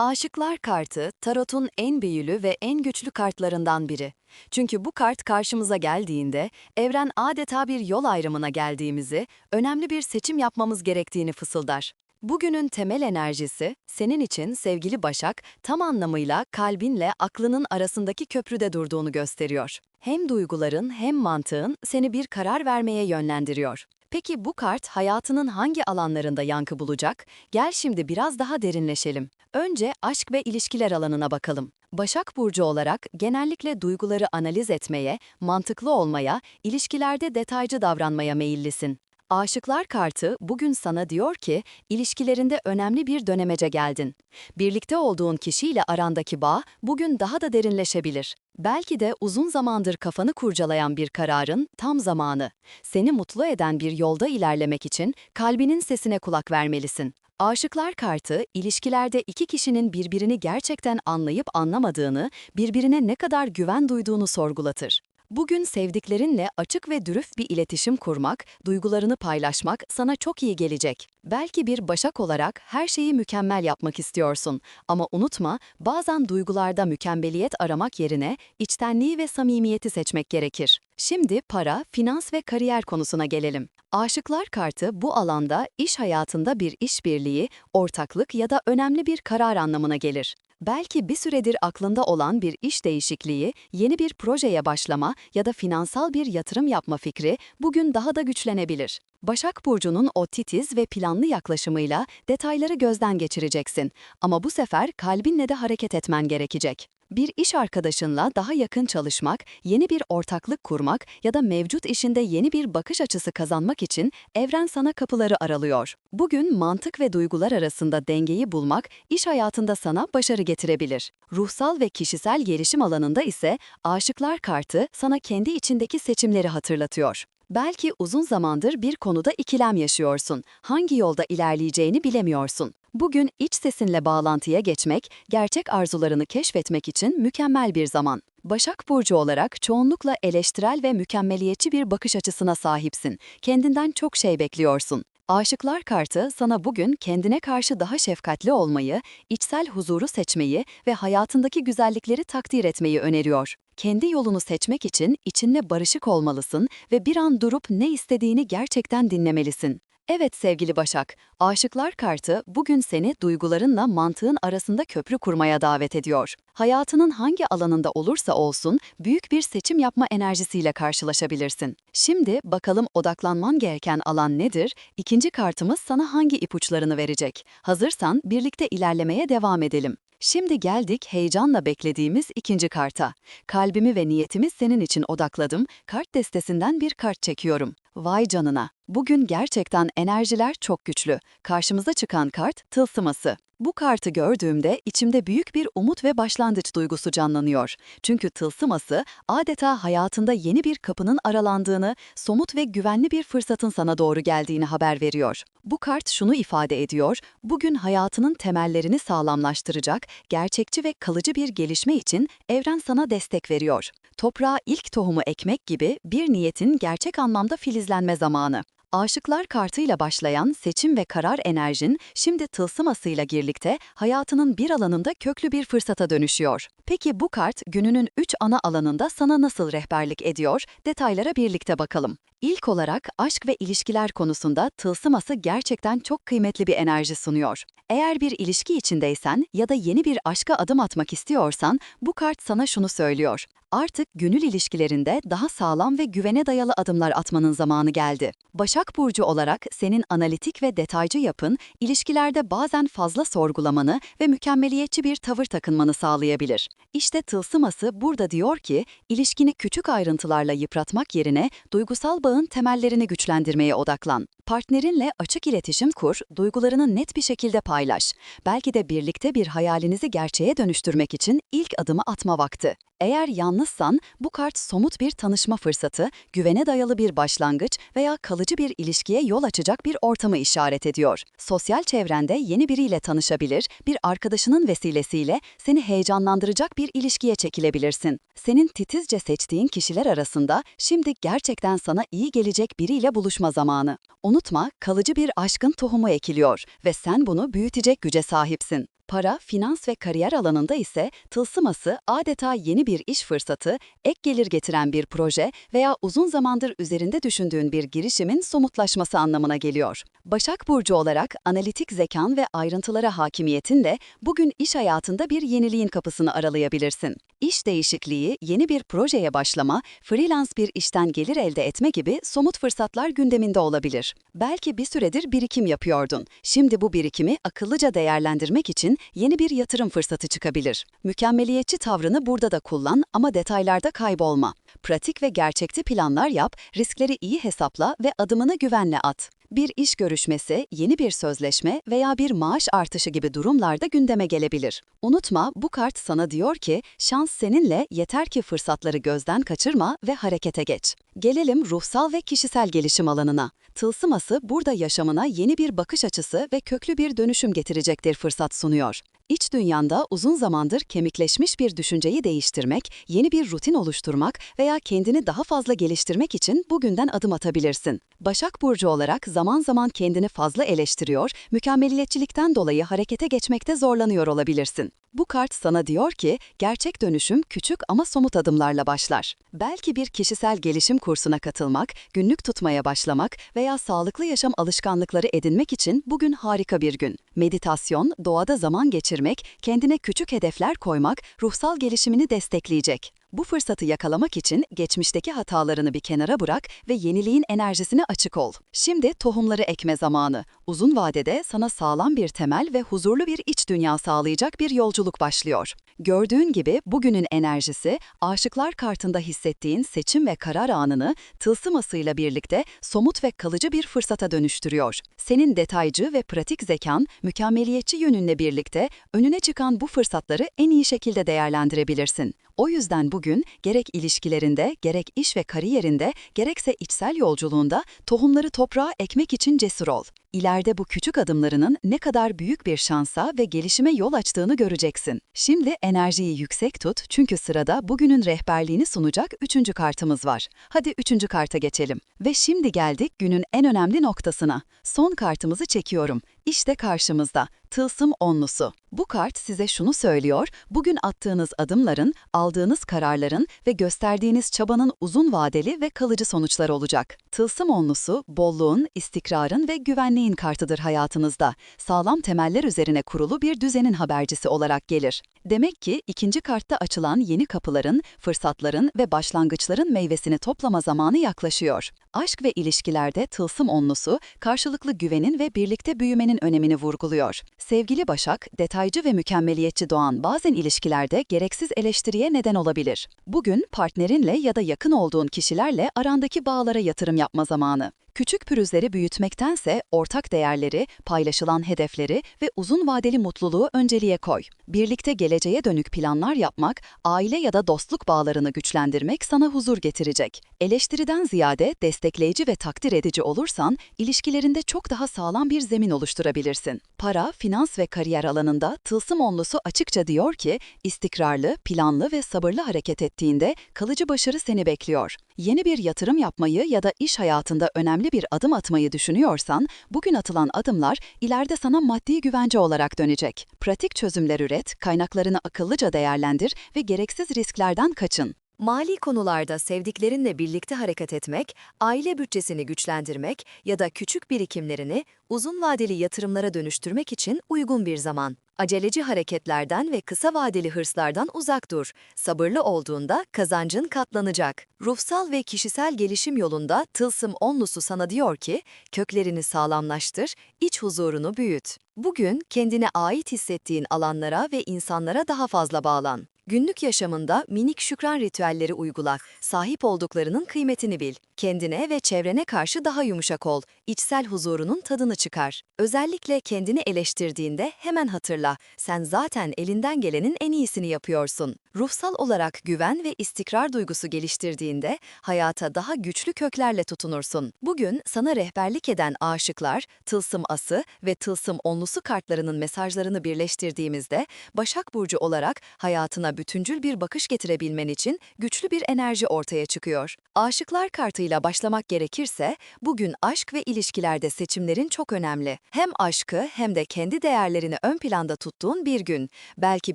Aşıklar kartı, tarotun en büyülü ve en güçlü kartlarından biri. Çünkü bu kart karşımıza geldiğinde, evren adeta bir yol ayrımına geldiğimizi, önemli bir seçim yapmamız gerektiğini fısıldar. Bugünün temel enerjisi, senin için sevgili Başak, tam anlamıyla kalbinle aklının arasındaki köprüde durduğunu gösteriyor. Hem duyguların hem mantığın seni bir karar vermeye yönlendiriyor. Peki bu kart hayatının hangi alanlarında yankı bulacak? Gel şimdi biraz daha derinleşelim. Önce aşk ve ilişkiler alanına bakalım. Başak Burcu olarak genellikle duyguları analiz etmeye, mantıklı olmaya, ilişkilerde detaycı davranmaya meyillisin. Aşıklar kartı bugün sana diyor ki, ilişkilerinde önemli bir dönemece geldin. Birlikte olduğun kişiyle arandaki bağ bugün daha da derinleşebilir. Belki de uzun zamandır kafanı kurcalayan bir kararın tam zamanı. Seni mutlu eden bir yolda ilerlemek için kalbinin sesine kulak vermelisin. Aşıklar kartı, ilişkilerde iki kişinin birbirini gerçekten anlayıp anlamadığını, birbirine ne kadar güven duyduğunu sorgulatır. Bugün sevdiklerinle açık ve dürüst bir iletişim kurmak, duygularını paylaşmak sana çok iyi gelecek. Belki bir başak olarak her şeyi mükemmel yapmak istiyorsun ama unutma, bazen duygularda mükemmeliyet aramak yerine içtenliği ve samimiyeti seçmek gerekir. Şimdi para, finans ve kariyer konusuna gelelim. Aşıklar kartı bu alanda iş hayatında bir işbirliği, ortaklık ya da önemli bir karar anlamına gelir. Belki bir süredir aklında olan bir iş değişikliği, yeni bir projeye başlama ya da finansal bir yatırım yapma fikri bugün daha da güçlenebilir. Başak Burcu'nun o titiz ve planlı yaklaşımıyla detayları gözden geçireceksin ama bu sefer kalbinle de hareket etmen gerekecek. Bir iş arkadaşınla daha yakın çalışmak, yeni bir ortaklık kurmak ya da mevcut işinde yeni bir bakış açısı kazanmak için evren sana kapıları aralıyor. Bugün mantık ve duygular arasında dengeyi bulmak iş hayatında sana başarı getirebilir. Ruhsal ve kişisel gelişim alanında ise aşıklar kartı sana kendi içindeki seçimleri hatırlatıyor. Belki uzun zamandır bir konuda ikilem yaşıyorsun. Hangi yolda ilerleyeceğini bilemiyorsun. Bugün iç sesinle bağlantıya geçmek, gerçek arzularını keşfetmek için mükemmel bir zaman. Başak Burcu olarak çoğunlukla eleştirel ve mükemmeliyetçi bir bakış açısına sahipsin. Kendinden çok şey bekliyorsun. Aşıklar kartı sana bugün kendine karşı daha şefkatli olmayı, içsel huzuru seçmeyi ve hayatındaki güzellikleri takdir etmeyi öneriyor. Kendi yolunu seçmek için içinle barışık olmalısın ve bir an durup ne istediğini gerçekten dinlemelisin. Evet sevgili Başak, Aşıklar Kartı bugün seni duygularınla mantığın arasında köprü kurmaya davet ediyor. Hayatının hangi alanında olursa olsun büyük bir seçim yapma enerjisiyle karşılaşabilirsin. Şimdi bakalım odaklanman gereken alan nedir? İkinci kartımız sana hangi ipuçlarını verecek? Hazırsan birlikte ilerlemeye devam edelim. Şimdi geldik heyecanla beklediğimiz ikinci karta. Kalbimi ve niyetimi senin için odakladım, kart destesinden bir kart çekiyorum. Vay canına! Bugün gerçekten enerjiler çok güçlü. Karşımıza çıkan kart tılsıması. Bu kartı gördüğümde içimde büyük bir umut ve başlangıç duygusu canlanıyor. Çünkü tılsıması adeta hayatında yeni bir kapının aralandığını, somut ve güvenli bir fırsatın sana doğru geldiğini haber veriyor. Bu kart şunu ifade ediyor, bugün hayatının temellerini sağlamlaştıracak, gerçekçi ve kalıcı bir gelişme için evren sana destek veriyor. Toprağa ilk tohumu ekmek gibi bir niyetin gerçek anlamda filizlenme zamanı. Aşıklar kartıyla başlayan seçim ve karar enerjin şimdi tılsımasıyla birlikte hayatının bir alanında köklü bir fırsata dönüşüyor. Peki bu kart gününün üç ana alanında sana nasıl rehberlik ediyor? Detaylara birlikte bakalım. İlk olarak aşk ve ilişkiler konusunda tılsıması gerçekten çok kıymetli bir enerji sunuyor. Eğer bir ilişki içindeysen ya da yeni bir aşka adım atmak istiyorsan bu kart sana şunu söylüyor. Artık gönül ilişkilerinde daha sağlam ve güvene dayalı adımlar atmanın zamanı geldi. Başak Burcu olarak senin analitik ve detaycı yapın, ilişkilerde bazen fazla sorgulamanı ve mükemmeliyetçi bir tavır takınmanı sağlayabilir. İşte tılsıması burada diyor ki, ilişkini küçük ayrıntılarla yıpratmak yerine duygusal bağın temellerini güçlendirmeye odaklan. Partnerinle açık iletişim kur, duygularını net bir şekilde paylaş. Belki de birlikte bir hayalinizi gerçeğe dönüştürmek için ilk adımı atma vakti. Eğer yalnızsan bu kart somut bir tanışma fırsatı, güvene dayalı bir başlangıç veya kalıcı bir ilişkiye yol açacak bir ortamı işaret ediyor. Sosyal çevrende yeni biriyle tanışabilir, bir arkadaşının vesilesiyle seni heyecanlandıracak bir ilişkiye çekilebilirsin. Senin titizce seçtiğin kişiler arasında şimdi gerçekten sana iyi gelecek biriyle buluşma zamanı. Unutma, kalıcı bir aşkın tohumu ekiliyor ve sen bunu büyütecek güce sahipsin. Para, finans ve kariyer alanında ise tılsıması adeta yeni bir iş fırsatı, ek gelir getiren bir proje veya uzun zamandır üzerinde düşündüğün bir girişimin somutlaşması anlamına geliyor. Başak Burcu olarak analitik zekan ve ayrıntılara hakimiyetinle bugün iş hayatında bir yeniliğin kapısını aralayabilirsin. İş değişikliği, yeni bir projeye başlama, freelance bir işten gelir elde etme gibi somut fırsatlar gündeminde olabilir. Belki bir süredir birikim yapıyordun. Şimdi bu birikimi akıllıca değerlendirmek için yeni bir yatırım fırsatı çıkabilir. Mükemmeliyetçi tavrını burada da kullan ama detaylarda kaybolma. Pratik ve gerçekçi planlar yap, riskleri iyi hesapla ve adımını güvenle at. Bir iş görüşmesi, yeni bir sözleşme veya bir maaş artışı gibi durumlarda gündeme gelebilir. Unutma, bu kart sana diyor ki, şans seninle yeter ki fırsatları gözden kaçırma ve harekete geç. Gelelim ruhsal ve kişisel gelişim alanına. Tılsıması burada yaşamına yeni bir bakış açısı ve köklü bir dönüşüm getirecektir fırsat sunuyor. İç dünyanda uzun zamandır kemikleşmiş bir düşünceyi değiştirmek, yeni bir rutin oluşturmak veya kendini daha fazla geliştirmek için bugünden adım atabilirsin. Başak Burcu olarak zaman zaman kendini fazla eleştiriyor, mükemmeliyetçilikten dolayı harekete geçmekte zorlanıyor olabilirsin. Bu kart sana diyor ki, gerçek dönüşüm küçük ama somut adımlarla başlar. Belki bir kişisel gelişim kursuna katılmak, günlük tutmaya başlamak veya sağlıklı yaşam alışkanlıkları edinmek için bugün harika bir gün. Meditasyon, doğada zaman geçirmek, kendine küçük hedefler koymak ruhsal gelişimini destekleyecek. Bu fırsatı yakalamak için geçmişteki hatalarını bir kenara bırak ve yeniliğin enerjisine açık ol. Şimdi tohumları ekme zamanı. Uzun vadede sana sağlam bir temel ve huzurlu bir iç dünya sağlayacak bir yolculuk başlıyor. Gördüğün gibi bugünün enerjisi, aşıklar kartında hissettiğin seçim ve karar anını tılsımasıyla birlikte somut ve kalıcı bir fırsata dönüştürüyor. Senin detaycı ve pratik zekan, mükemmeliyetçi yönünle birlikte önüne çıkan bu fırsatları en iyi şekilde değerlendirebilirsin. O yüzden bugün gerek ilişkilerinde, gerek iş ve kariyerinde, gerekse içsel yolculuğunda tohumları toprağa ekmek için cesur ol. İleride bu küçük adımlarının ne kadar büyük bir şansa ve gelişime yol açtığını göreceksin. Şimdi enerjiyi yüksek tut çünkü sırada bugünün rehberliğini sunacak üçüncü kartımız var. Hadi üçüncü karta geçelim. Ve şimdi geldik günün en önemli noktasına. Son kartımızı çekiyorum. İşte karşımızda. Tılsım onlusu. Bu kart size şunu söylüyor, bugün attığınız adımların, aldığınız kararların ve gösterdiğiniz çabanın uzun vadeli ve kalıcı sonuçları olacak. Tılsım onlusu, bolluğun, istikrarın ve güvenliğin kartıdır hayatınızda. Sağlam temeller üzerine kurulu bir düzenin habercisi olarak gelir. Demek ki ikinci kartta açılan yeni kapıların, fırsatların ve başlangıçların meyvesini toplama zamanı yaklaşıyor. Aşk ve ilişkilerde tılsım onlusu, karşılıklı güvenin ve birlikte büyümenin önemini vurguluyor. Sevgili Başak, detaycı ve mükemmeliyetçi doğan bazen ilişkilerde gereksiz eleştiriye neden olabilir. Bugün partnerinle ya da yakın olduğun kişilerle arandaki bağlara yatırım yapma zamanı. Küçük pürüzleri büyütmektense ortak değerleri, paylaşılan hedefleri ve uzun vadeli mutluluğu önceliğe koy. Birlikte geleceğe dönük planlar yapmak, aile ya da dostluk bağlarını güçlendirmek sana huzur getirecek. Eleştiriden ziyade destekleyici ve takdir edici olursan, ilişkilerinde çok daha sağlam bir zemin oluşturabilirsin. Para, finans ve kariyer alanında tılsım onlusu açıkça diyor ki, istikrarlı, planlı ve sabırlı hareket ettiğinde kalıcı başarı seni bekliyor. Yeni bir yatırım yapmayı ya da iş hayatında önemli bir adım atmayı düşünüyorsan, bugün atılan adımlar ileride sana maddi güvence olarak dönecek. Pratik çözümler üret, kaynaklarını akıllıca değerlendir ve gereksiz risklerden kaçın. Mali konularda sevdiklerinle birlikte hareket etmek, aile bütçesini güçlendirmek ya da küçük birikimlerini uzun vadeli yatırımlara dönüştürmek için uygun bir zaman. Aceleci hareketlerden ve kısa vadeli hırslardan uzak dur. Sabırlı olduğunda kazancın katlanacak. Ruhsal ve kişisel gelişim yolunda tılsım onlusu sana diyor ki, köklerini sağlamlaştır, iç huzurunu büyüt. Bugün kendine ait hissettiğin alanlara ve insanlara daha fazla bağlan. Günlük yaşamında minik şükran ritüelleri uygula. Sahip olduklarının kıymetini bil. Kendine ve çevrene karşı daha yumuşak ol. İçsel huzurunun tadını çıkar. Özellikle kendini eleştirdiğinde hemen hatırla. Sen zaten elinden gelenin en iyisini yapıyorsun. Ruhsal olarak güven ve istikrar duygusu geliştirdiğinde hayata daha güçlü köklerle tutunursun. Bugün sana rehberlik eden aşıklar, tılsım ası ve tılsım onlusu kartlarının mesajlarını birleştirdiğimizde Başak Burcu olarak hayatına bütüncül bir bakış getirebilmen için güçlü bir enerji ortaya çıkıyor. Aşıklar kartıyla soruyla başlamak gerekirse, bugün aşk ve ilişkilerde seçimlerin çok önemli. Hem aşkı hem de kendi değerlerini ön planda tuttuğun bir gün. Belki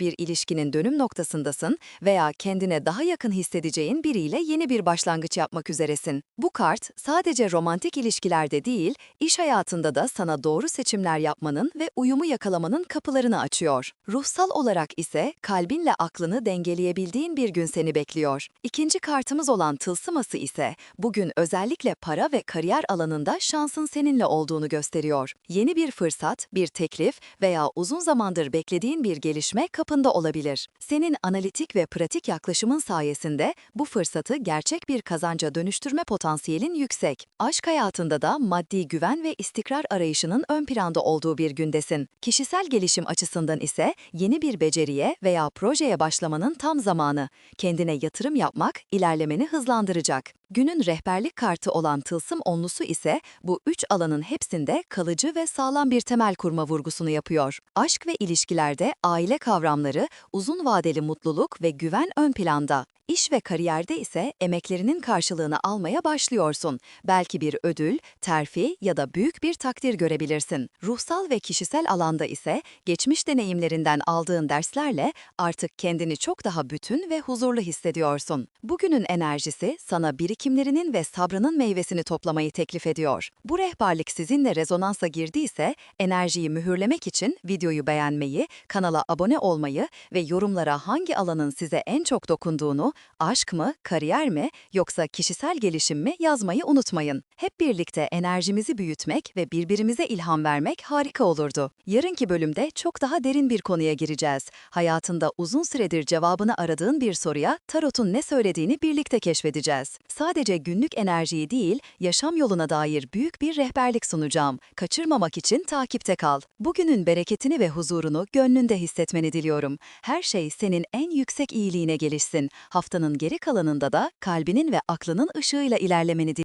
bir ilişkinin dönüm noktasındasın veya kendine daha yakın hissedeceğin biriyle yeni bir başlangıç yapmak üzeresin. Bu kart sadece romantik ilişkilerde değil, iş hayatında da sana doğru seçimler yapmanın ve uyumu yakalamanın kapılarını açıyor. Ruhsal olarak ise kalbinle aklını dengeleyebildiğin bir gün seni bekliyor. İkinci kartımız olan tılsıması ise bugün özellikle para ve kariyer alanında şansın seninle olduğunu gösteriyor. Yeni bir fırsat, bir teklif veya uzun zamandır beklediğin bir gelişme kapında olabilir. Senin analitik ve pratik yaklaşımın sayesinde bu fırsatı gerçek bir kazanca dönüştürme potansiyelin yüksek. Aşk hayatında da maddi güven ve istikrar arayışının ön planda olduğu bir gündesin. Kişisel gelişim açısından ise yeni bir beceriye veya projeye başlamanın tam zamanı. Kendine yatırım yapmak ilerlemeni hızlandıracak. Günün rehberlik kartı olan tılsım onlusu ise bu üç alanın hepsinde kalıcı ve sağlam bir temel kurma vurgusunu yapıyor. Aşk ve ilişkilerde aile kavramları, uzun vadeli mutluluk ve güven ön planda. İş ve kariyerde ise emeklerinin karşılığını almaya başlıyorsun. Belki bir ödül, terfi ya da büyük bir takdir görebilirsin. Ruhsal ve kişisel alanda ise geçmiş deneyimlerinden aldığın derslerle artık kendini çok daha bütün ve huzurlu hissediyorsun. Bugünün enerjisi sana birikimlerinin ve sabrının meyvesini toplamayı teklif ediyor. Bu rehberlik sizinle rezonansa girdiyse enerjiyi mühürlemek için videoyu beğenmeyi, kanala abone olmayı ve yorumlara hangi alanın size en çok dokunduğunu, aşk mı, kariyer mi yoksa kişisel gelişim mi yazmayı unutmayın. Hep birlikte enerjimizi büyütmek ve birbirimize ilham vermek harika olurdu. Yarınki bölümde çok daha derin bir konuya gireceğiz. Hayatında uzun süredir cevabını aradığın bir soruya tarotun ne söylediğini birlikte keşfedeceğiz. Sadece günlük enerjiyi değil, yaşam yoluna dair büyük bir rehberlik sunacağım. Kaçırmamak için takipte kal. Bugünün bereketini ve huzurunu gönlünde hissetmeni diliyorum. Her şey senin en yüksek iyiliğine gelişsin. Haftanın geri kalanında da kalbinin ve aklının ışığıyla ilerlemeni diliyorum.